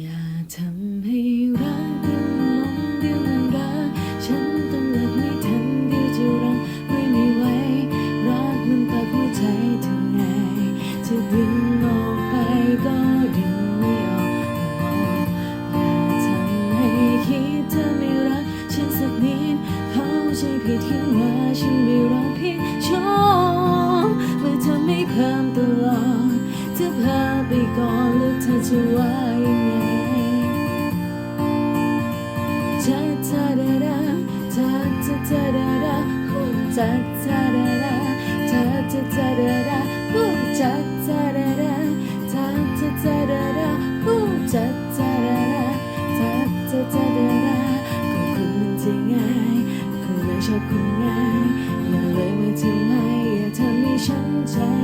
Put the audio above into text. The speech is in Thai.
อย่าทำให้รักเดี๋ยวมันหลงเดี๋ยวมันรักฉันต้องเลิกไม่ทันเดี๋ยวจะรักไว้ไม่ไหวรักมันปักหัวใจทำไงจะดึงออกไปก็ดึงไม่ออกอย่าทำให้คิดเธอไม่รักฉันสักนิดเข้าใจผิดคิดว่าฉันไม่รักเพียงชอบเมื่อเธอไม่เพิ่มตลอดเธอพาไปก่อนแล้วเธอจะว่า ชอบคุณง่ายอย่าเลยไว้ทำไมอย่าทำให้ฉันใจ